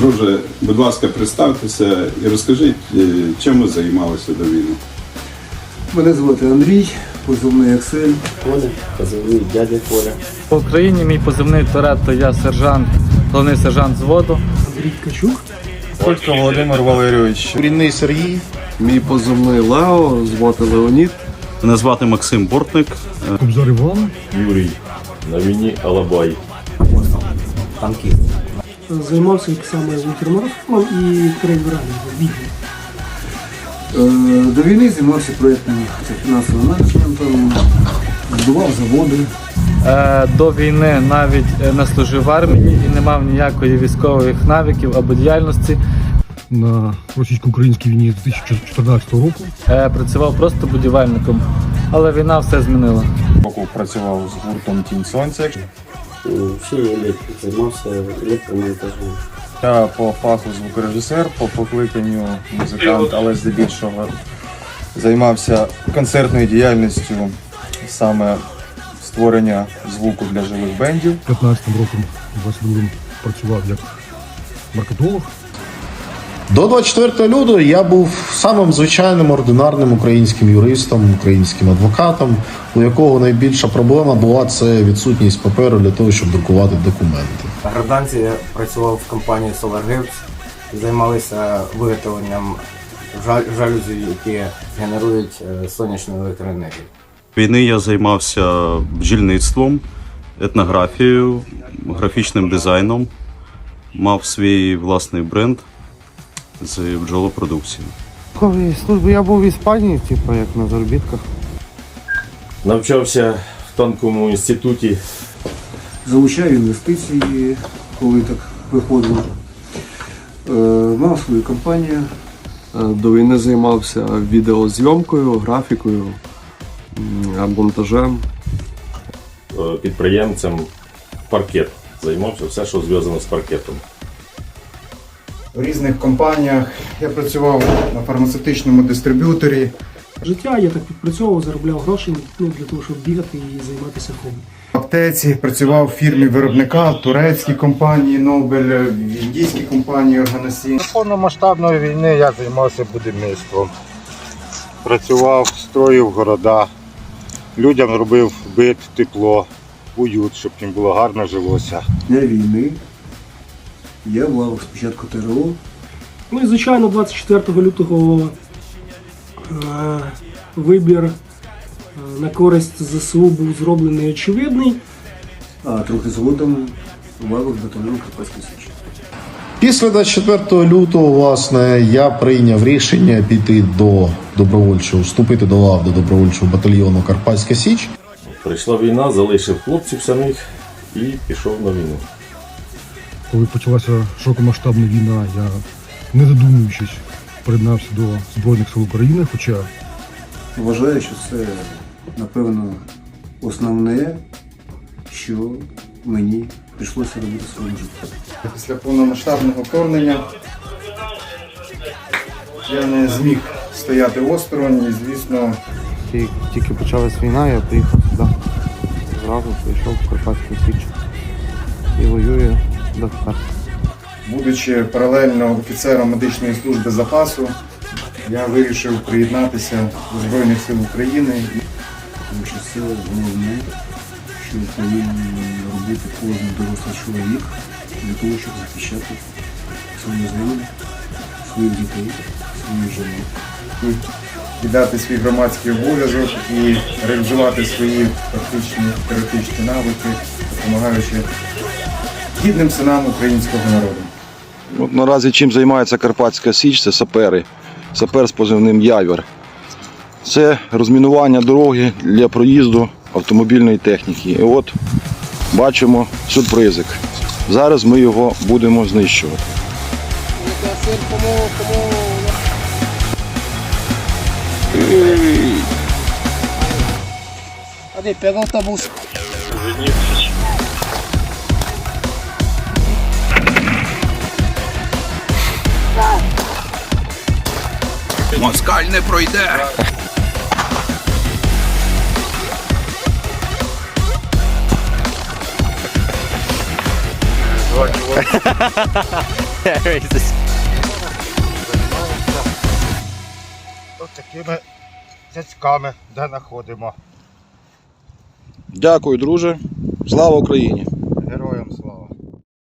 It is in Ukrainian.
Друже, будь ласка, представтеся і розкажіть, е, чим ви займалися до війни. Мене звати Андрій, позивний Аксель. Коля, позивний дядя Коля. В Україні мій позивний Торетто, я сержант, головний сержант зводу. Андрій Ткачук. Колько Володимир Валерійович. Корінний Сергій. Мій позивний Лео, звати Леонід. Мене звати Максим Бортник. Кобзар Іван. Юрій. На війні Алабай. Танкіст. Займався як саме ультрамарафоном і трейдерами в Відні. Е, До війни займався проєктним фінансовим менеджментом, будував заводи. Е, до війни навіть е, не служив в армії і не мав ніякої військових навиків або діяльності. на російсько-українській війні 2014 року. Е, працював просто будівельником, але війна все змінила. Року працював з гуртом Тінь Сонця. Електрик, займався електромонтажем. Я по фаху звукорежисер, по покликанню музикант, але здебільшого займався концертною діяльністю, саме створення звуку для живих бендів. 15 роком, 22 працював як маркетолог. До 24 лютого я був самим звичайним ординарним українським юристом, українським адвокатом, у якого найбільша проблема була це відсутність паперу для того, щоб друкувати документи. На гражданці я працював в компанії Solar Helps, займалися виготовленням жа- жалюзі, які генерують е, сонячну електроенергію. Війни я займався бджільництвом, етнографією, графічним дизайном. Мав свій власний бренд з бджолопродукції. служби я був в Іспанії, типу, як на заробітках. Навчався в танковому інституті. Залучав інвестиції, коли так виходило. Е, Мав свою компанію. До війни займався відеозйомкою, графікою, монтажем. е, Підприємцем паркет. Займався все, що зв'язано з паркетом. В різних компаніях я працював на фармацевтичному дистриб'юторі. Життя я так підпрацьовував, заробляв гроші ну, для того, щоб бігати і займатися хобі. В аптеці працював в фірмі виробника, турецькій компанії Нобель, в індійській компанії Органасін. повномасштабної війни я займався будівництвом. Працював, строїв города, людям робив бит, тепло, уют, щоб їм було гарно жилося. Дня війни. Я був спочатку ТРО, Ну і звичайно, 24 лютого е, вибір е, на користь ЗСУ був зроблений очевидний. а трохи згодом лавок батальйон Карпатської Січі. Після 24 лютого, власне, я прийняв рішення піти до добровольчого, вступити до лав до добровольчого батальйону Карпатська Січ. Прийшла війна, залишив хлопців самих і пішов на війну. Коли почалася широкомасштабна війна, я не задумуючись приєднався до Збройних сил України, хоча Вважаю, що це, напевно, основне, що мені прийшлося робити в своєму житті. Після повномасштабного вторгнення я не зміг стояти осторонь і, звісно, Тільки почалась війна, я приїхав сюди. Зразу прийшов в Карпатську Січ і воюю до тепер. будучи паралельно офіцером медичної служби запасу, я вирішив приєднатися до Збройних сил України. Тому що це головне, що повинен робити кожен дорослий чоловік для того, щоб захищати свою землю, своїх дітей, свою жінок. віддати свій громадський обов'язок і реалізувати свої практичні теоретичні навики, допомагаючи гідним синам українського народу. От наразі чим займається Карпатська Січ, це сапери. Сапер з позивним Явір. Це розмінування дороги для проїзду автомобільної техніки. І от бачимо сюрпризик. Зараз ми його будемо знищувати. Ади perdons ta. Москаль не пройде. Ось такими цяцьками, де знаходимо. Дякую, друже. Слава Україні!